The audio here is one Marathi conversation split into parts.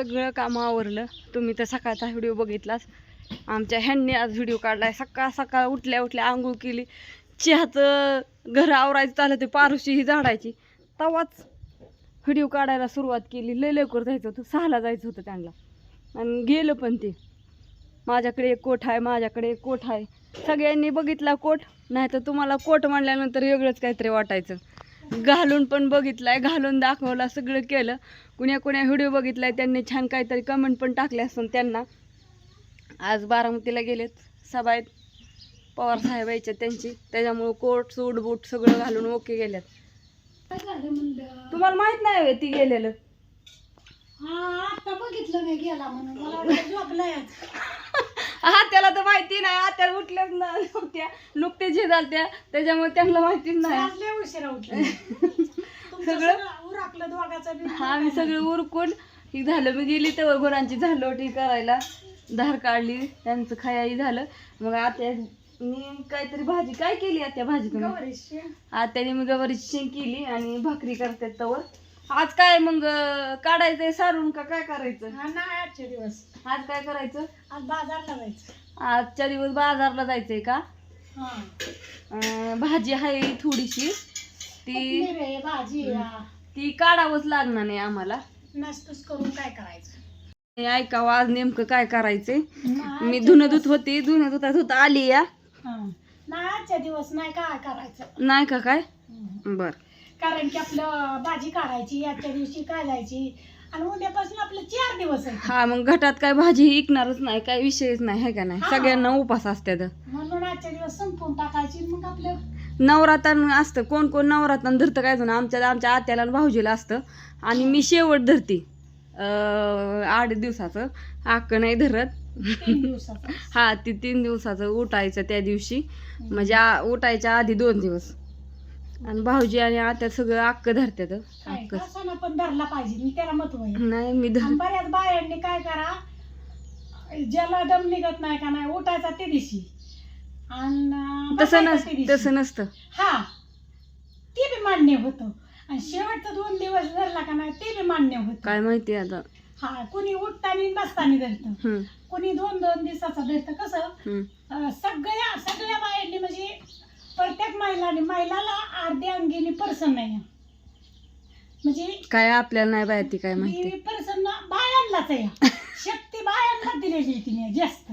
सगळं काम आवरलं. तुम्ही तर सकाळचा व्हिडिओ बघितलाच. आमच्या ह्यांनी आज व्हिडिओ काढलाय. सकाळ सकाळ उठल्या उठल्या आंघोळ केली. चहाचं घर आवरायचं चाललं ते पारुशी ही झाडायची. तवाच व्हिडिओ काढायला सुरुवात केली. लय लवकर जायचं होतं. सहाला जायचं होतं त्यांना. आणि गेलं पण ते. माझ्याकडे एक कोट आहे माझ्याकडे एक कोट आहे. सगळ्यांनी बघितला कोट नाही तर तुम्हाला कोट म्हणल्यानंतर वेगळंच काहीतरी वाटायचं. घालून पण बघितलाय घालून दाखवला सगळं केलं. कुण्या कुण्या व्हिडिओ बघितलाय त्यांनी छान काहीतरी कमेंट पण टाकले असतात त्यांना. आज बारामतीला गेलेत सबायत पवार साहेब यायच्या त्यांची. त्याच्यामुळं कोट सूट बूट सगळं घालून ओके गेल्यात. तुम्हाला माहीत नाही ती गेलेलं. हा आता बघितलं नाही गेला म्हणून. मला हा त्याला तर माहिती नाही आता उठल्याच ना नव्हत्या. नुकतेच हे झालत्या त्याच्यामुळे त्यांना माहितीच नाही. आज लय उशिरा उठले. सगळं? उरकलं दोघाचा बी हा मी सगळं उरकून ही झालं. मी गेली तर गुरांची झालोटी करायला. धार काढली त्यांचं खायाही झालं. मग आता मी काहीतरी भाजी काय केली आता भाजी तुम्ही गौरीशी. आत्याने मी गवारीची शेंग केली आणि भाकरी करतात तवर आज काय मग अं, काढायचंय सारून का काय करायचं? हा नाही आजचे दिवस. आज काय करायचं? आज बाजारला जायचं. आजच्या दिवस बाजारला जायचंय का? हा. अं, भाजी आहे थोडीशी. ती कोथिंबीर आहे, भाजी आहे. ती काढावंच लागणार नाही आम्हाला. नास्तूस करून काय करायचं? हे ऐकावं आज नेमकं काय करायचंय? मी धुणं दिवस- धुत होती धुणं धुता धुता आली या. हा. नाही आजच्या दिवस नाही काय करायचं? नाही का काय? हम्म. बर. कारण की आपलं भाजी काढायची आजच्या दिवशी काढायची. आणि उद्यापासून आपलं चार दिवस आहे हा मग घटात काय भाजी इकणारच नाही काय विषयच नाही है का नाही? हा. सगळ्यांना उपास असतात म्हणून आजच्या दिवस संपून टाकायची मग आपलं नवरात्र असतं कोण कोण नवरात्र धरतं काय जण? आमच्या आमच्या आत्याला आणि भाऊजीला असतं. आणि मी शेवट धरते. अं, आठ दिवसाचं. आक नाही धरत. तीन दिवसाचा. हा ती तीन दिवसाचं उठायचं त्या दिवशी. म्हणजे आ- उठायच्या आधी दोन दिवस. आणि भाऊजी आणि आत्या सगळं अक्क धरतात काय अक्क पण धरला पाहिजे मी त्याला महत्त्व आहे नाही मी धर आणि बऱ्याच बायांनी काय करा ज्याला दम निघत नाही का नाही उठायचा ते दिवशी. आणि तसं बसायचं नस ते दिवशी. तसं नसतं. हा ते बी मान्य होतं. आणि शेवटचं दोन दिवस धरला का नाही ते बी मान्य होतं. काय माहिती आता. हा कुणी उठताना बसताना धरतं. हम्म, कुणी दोन दोन दिवसाचं धरतं. कसं? हम्म. अं, सगळ्या सगळ्या बायांनी म्हणजे प्रत्येक महिलाने महिलाला अर्ध्या अंगीने पर्सन नाही म्हणजे काय आपल्याला नाही बाहेर ती काय माहिती. पर्सन बायांनाच आहे. शक्ती बायांना दिलेली तिने जास्त.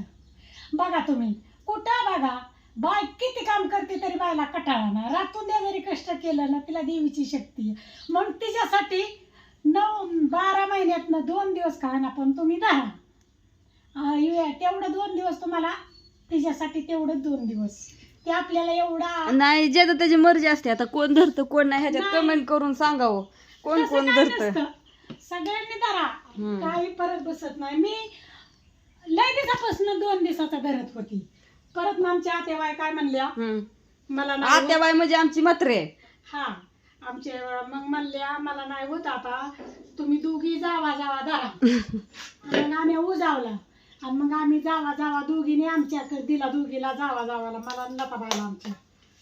बघा तुम्ही कुठं बघा बाय किती काम करते तरी बायला कटाळा ना रातून द्या जरी कष्ट केलं ना तिला देवीची शक्ती आहे. मग तिच्यासाठी नऊ बारा महिन्यातनं दोन दिवस का ना पण तुम्ही धरा. तेवढं दोन दिवस तुम्हाला तिच्यासाठी तेवढं दोन दिवस. ते आपल्याला एवढा नाही ज्याचं त्याची मर्जी असते. आता कोण धरतं कोण नाही ह्याच्यात नाही. कमेंट करून सांगावं. कोण तसं कोण काय धरतं? नसतं. सगळ्यांनी धरा. हम्म. काही फरक बसत नाही. मी लय दिवसापासून दोन दिवसाचा धरत होती. परत मग आमच्या आतेबाई काय म्हणल्या? हम्म. मला नाही होत. आत्याबाई म्हणजे आमची मात्रे आहे हा. आमचे मग म्हणल्या मला नाही होत आता. तुम्ही दोघी जावा जावा धरा. मग आम्ही उजावला. आणि मग आम्ही जावा जावा दोघीने आमच्याकडे दिला दोघीला जावा जावाला. मला लताबाईला आमच्या.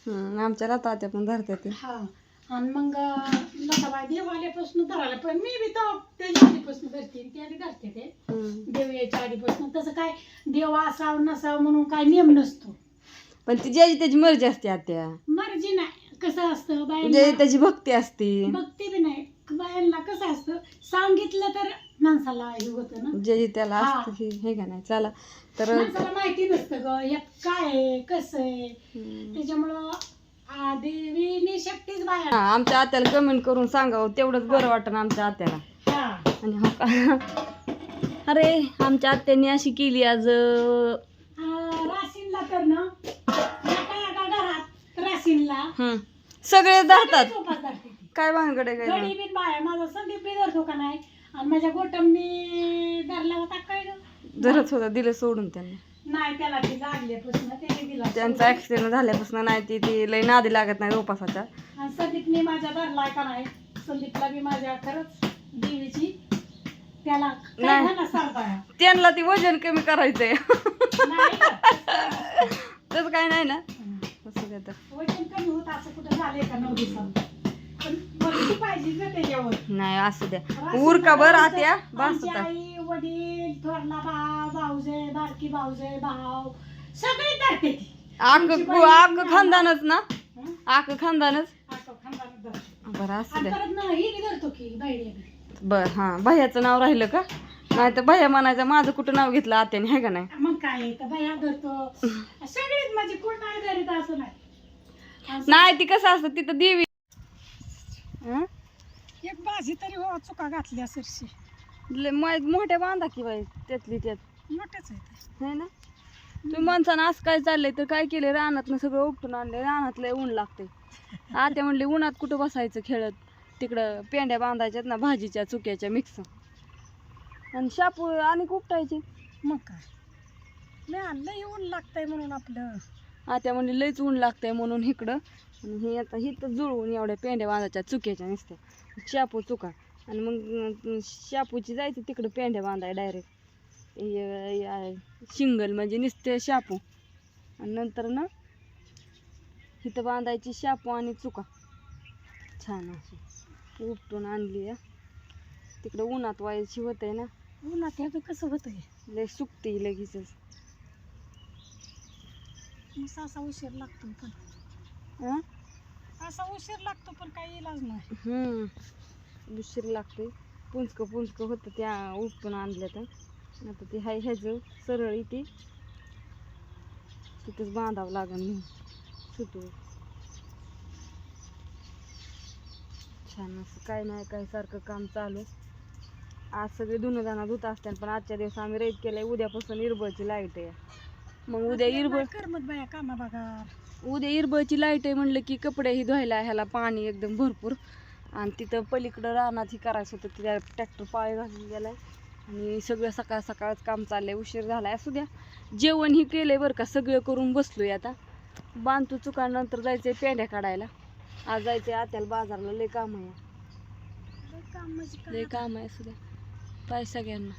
हम्म, आमच्या आत्या पण धरतात ते हा. आणि मग लताबाई देव आल्यापासून धरायला पण मी बी तर त्याच्या आधीपासून धरते आणि त्या बी धरते ते. देव यायच्या आधीपासून. तसं काय देव असावं नसावं म्हणून काय नियम नसतो. पण ती ज्याची त्याची मर्जी असते आत्या. मर्जी नाही. कसं असतं ज्याची बायांना त्याची भक्ती असते. भक्ती बी नाही. बायांना कसं असतं सांगितलं तर माणसाला हे होतं ना. ज्याची त्याला हा. असतं हे हे का नाही चला. तर माणसाला माहिती नसतं ग यात काय आहे कसं आहे. हम्म. त्याच्यामुळं आ, देवीनी शक्तीच हा, बाया आमच्या आत्याला कमेंट करून सांगावं. तेवढंच बरं वाटतं आमच्या आत्याला. हा. आणि हो का? अरे आमच्या आत्याने अशी केली आज अं, आ, राशीनला तर ना एका एका घरात राशीनला. हम्म. सगळे धरतात. सगळेच उपास धरते ती. काय भानगड आहे काय बिन बाया माझा संदीप बी धरतो का नाही? आणि माझ्या गोटमनी धरला होता काय ग? धरत होता दिलं सोडून त्यांना. नाही त्याला ती लागल्यापासून त्याने दिला त्यांचा ऍक्सिडेंट झाल्यापासून नाही ती ती लई नादी लागत नाही उपासाच्या. आणि संदीपने माझ्या धरलाय का नाही? संदीपला बी माझ्या खरंच देवीची त्याला काय नाही. सांगताय त्यांना ती वजन कमी करायचंय. नाही का? तसं काय नाही ना? हं. काय तर वजन कमी होत असं कुठं झालंय का नऊ दिवसात पाहिजे का त्याच्यावर? नाही असू द्या. उर का बरं आत्या? बस आमची होता आई थोरला भाव भाऊजे बारकी भाऊजे भाव सगळी धरते ती आक आक खानदानच ना? हं? आक खानदानच? असं खानदानात धरते. बरं असू आणि द्या. परत ना ही बी धरतो की बायडी बी. बर हा. भैयाचं नाव राहिलं का? नाही तर भैया म्हणायचं माझं कुठं नाव घेतलं आत्याने आहे का नाही? मग काय तर बाया धरतो. सगळीच म्हणजे कोण नाही धरीत असं नाही. असं नाही ती कसं असतं तिथं देवी हं? एक बाजी तरी हो चुका घातल्या सरशी. लय मा- मोठ्या बांधा की बाई त्यातली त्यात. मोठेच आहे ते. है ना? तुम्ही माणसानं असं काय चाललंय? तर काय केले रानातनं सगळं उपटून आणले रानात लय ऊन लागते आत्या म्हणले उन्हात कुठं बसायचं खेळत? तिकडं पेंड्या बांधायच्यात ना भाजीच्या चुक्याच्या मिक्स आणि शापू आणि उपटायचे. मग काय? लय येऊन लागतंय म्हणून आपलं. आत्या म्हणले लयच ऊन लागतंय म्हणून इकडं. आणि हे आता हिथं जुळवून एवढ्या पेंड्या बांधायच्या चुक्याच्या नुसत्या. शापू चुका. आणि मग शापूची जायचं तिकडं पेंड्या बांधाय डायरेक्ट शिंगल म्हणजे नुसते शापू. आणि नंतर ना इथं बांधायची शापू आणि चुका. छान अशी. उपटून आणली आहे तिकडं उन्हात व्हायची होतंय ना. उन्हात ह्याचं कसं होतंय? लय सुकते लगेचच. मग असा उशीर लागतो पण. हां? असा उशीर लागतो पण काही इलाज नाही. हम्म. उशीर लागते पुंचक पुंचक होतं त्या उपटून आणलं तर. आता ते हाय ह्याचं सरळ इथे. तिथंच बांधावं लागेल नेऊन सुटू छान असं काय नाही काय सारखं काम चालू. आज सगळे धुणं धुत असतात पण आजच्या दिवस आम्ही रेट केलंय. उद्यापासून इरबळची लाइट आहे. मग उद्या इरबळ करमत बाया कामा बघा उद्या इरबळची लाइट आहे म्हणलं की कपडे ही धुवायला ह्याला पाणी एकदम भरपूर. आणि तिथं पलीकडं रानात ही करायचं होतं त्या ट्रॅक्टर पाळी घालून गेलाय. आणि सगळं सकाळ सकाळच काम चाललंय उशीर झालाय असू द्या. जेवण ही केलंय बरं का सगळं करून बसलोय आता. बांधतो चुका नंतर जायचंय पेंड्या काढायला. आज जायचंय आत्याला बाजारला लय काम आहे. लय काम म्हणजे आहे असू द्या. बाय सगळ्यांना.